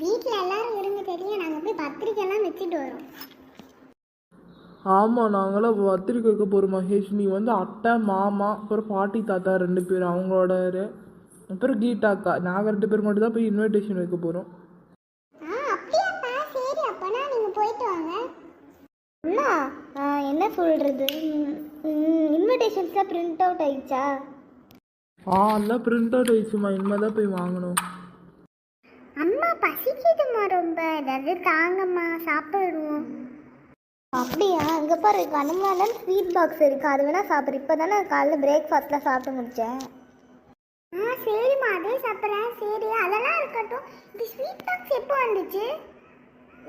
வீட்டில் எல்லாரும் இருங்க தெரியும் நாங்கள் போய் பத்திரிக்கைலாம் வச்சுட்டு வரோம். ஆமாம் நாங்களாம் பத்திரிக்கை வைக்க போகிறோம் மகேஷ் நீ வந்து அத்தை மாமா அப்புறம் பாட்டி தாத்தா ரெண்டு பேர் அவங்களோட. அப்புறம் கீதாக்கா நாங்கள் ரெண்டு பேர் மட்டும் தான் போய் இன்விடேஷன் வைக்க போகிறோம் அம்மா என்ன சொல்கிறது இன்விடேஷன்ஸ்லாம் பிரிண்ட் அவுட் ஆயிடுச்சா? ஆ எல்லாம் பிரிண்ட் அவுட் ஆயிடுச்சுமா இனிமேல் தான் போய் வாங்கணும். அம்மா பசிக்குதும்மா ரொம்ப. ஏதாவது தாங்கம்மா சாப்பிடுவோம். அப்படியா? இங்கே பாரு கனமான ஸ்வீட் பாக்ஸ் இருக்கு. அது வேணா சாப்பிட்ற இப்போ தானே காலைல பிரேக்ஃபாஸ்ட்லாம் சாப்பிட்டு முடிச்சேன். ஆ சரிம்மா. அதே சாப்பிட்றேன். சரி அதெல்லாம் இருக்கட்டும். இந்த ஸ்வீட் பாக்ஸ் எப்போ வந்துச்சு?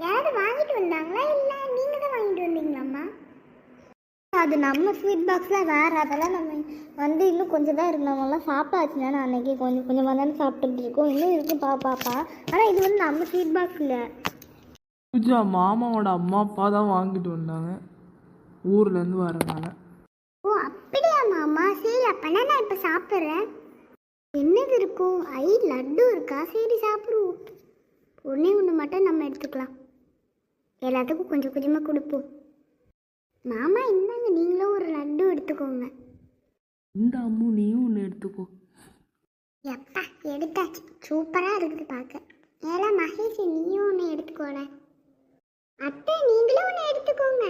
யாராவது வாங்கிட்டு வந்தாங்களா இல்லை நீங்கள் தான் வாங்கிட்டு வந்தீங்களாம்மா? அது நம்ம ஸ்வீட் பாக்ஸில் வேறு அதெல்லாம் நம்ம வந்து இன்னும் கொஞ்சம் தான் இருக்கு. நம்மலாம் சாப்பிட்டாச்சு நான் அன்னைக்கு கொஞ்சம் கொஞ்சமாக தானே சாப்பிட்டுட்டு இருக்கோம். இன்னும் இருக்கு பா பாப்பா ஆனால் இது வந்து நம்ம ஸ்வீட் பாக்ஸ் இல்லை பூஜா மாமாவோட அம்மா அப்பா தான் வாங்கிட்டு வந்தாங்க. ஊர்லேருந்து வரனால. ஓ அப்படியா மாமா? சரி அப்பனா நான் இப்போ சாப்பிட்றேன்? என்னது இருக்கும்? ஐ லட்டு இருக்கா? சரி சாப்பிடுவோம். ஒன்றே ஒன்று மட்டும் நம்ம எடுத்துக்கலாம். எல்லாத்துக்கும் கொஞ்சம் கொஞ்சமாக கொடுப்போம். மாமா இந்தாங்க நீங்களும் ஒரு லட்டு எடுத்துக்கோங்க. இந்த அம்மு நீயும் ஒன்று எடுத்துக்கோ. எப்பா எடுத்தாச்சு. சூப்பராக இருக்குது பார்க்க ஏலா மகேஷ் நீயும் ஒன்று எடுத்துக்கோட அத்தை நீங்களும் ஒன்று எடுத்துக்கோங்க.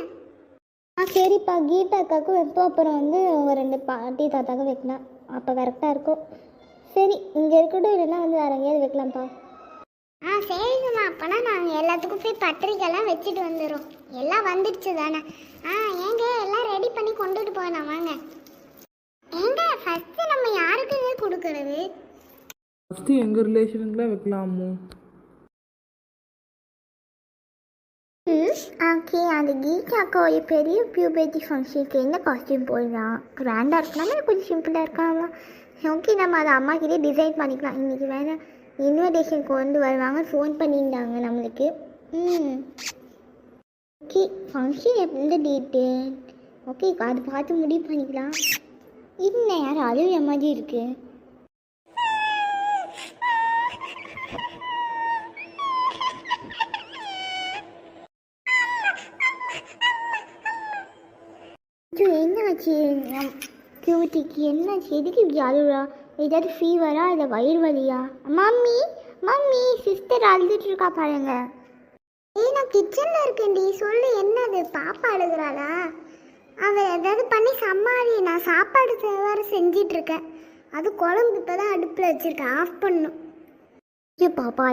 ஆ சரிப்பா. கீதா அக்காவுக்கும் வைப்போம். அப்புறம் வந்து அவங்க ரெண்டு பாட்டி தாத்தாக்கும் வைக்கலாம். அப்போ கரெக்டாக இருக்கும். சரி இங்கே இருக்கட்டும் இல்லைன்னா வந்து வேற எங்கேயாவது வைக்கலாம்ப்பா. ஆ சரிங்கம்மா. அப்போனா நாங்கள் எல்லாத்துக்கும் போய் பத்திரிக்கைலாம் வச்சுட்டு வந்துடுறோம் எல்லாம் வந்துடுச்சு தானே. ஆ ஏங்க எல்லாம் ரெடி பண்ணி கொண்டுட்டு போகலாம் வாங்க. ஏங்க ஃபஸ்ட்டு நம்ம யாருக்குங்க கொடுக்கறது? ஃபஸ்ட்டு எங்கள் ரிலேஷனுக்குலாம் வைக்கலாம்? ஓகே அந்த கீதாக்கா ஒரு பெரிய பியூபர்ட்டி ஃபங்க்ஷனுக்கு என்ன காஸ்டியூம் போடலாம் கிராண்டாக இருக்கலாமா கொஞ்சம் சிம்பிளாக இருக்கலாமா ஓகே நம்ம அதை அம்மா கிட்டே டிசைட் பண்ணிக்கலாம். இன்றைக்கி வேறு இன்விடேஷன் கொண்டு வருவாங்க. ஃபோன் பண்ணியிருந்தாங்க நம்மளுக்கு. ம். ஓகே ஃபங்க்ஷன் எந்த டேட்டு ஓகே அது பார்த்து முடிவு பண்ணிக்கலாம். என்ன யார் அழுகிற மாதிரி இருக்குது என்ன என்னாச்சு? கியூட்டிக்கு என்னாச்சு? எதுக்கு இப்படி அழுகுறா ஏதாவது ஃபீவரா இல்லை வயிறு வலியா? மம்மி மம்மி சிஸ்டர் அழுதுட்டு இருக்கா பாருங்க. ஏய் நான் கிச்சனில் இருக்கேன்டி. சொல்லு என்னது? பாப்பா அழுகுறாளா? அவள் ஏதாவது பண்ணி சமாளி. நான் சாப்பாடு வேற செஞ்சிட்டு இருக்கேன் அது குழம்பு இப்போ தான் அடுப்பில் வச்சிருக்கேன். ஆஃப் பண்ணும் ஐயோ பாப்பா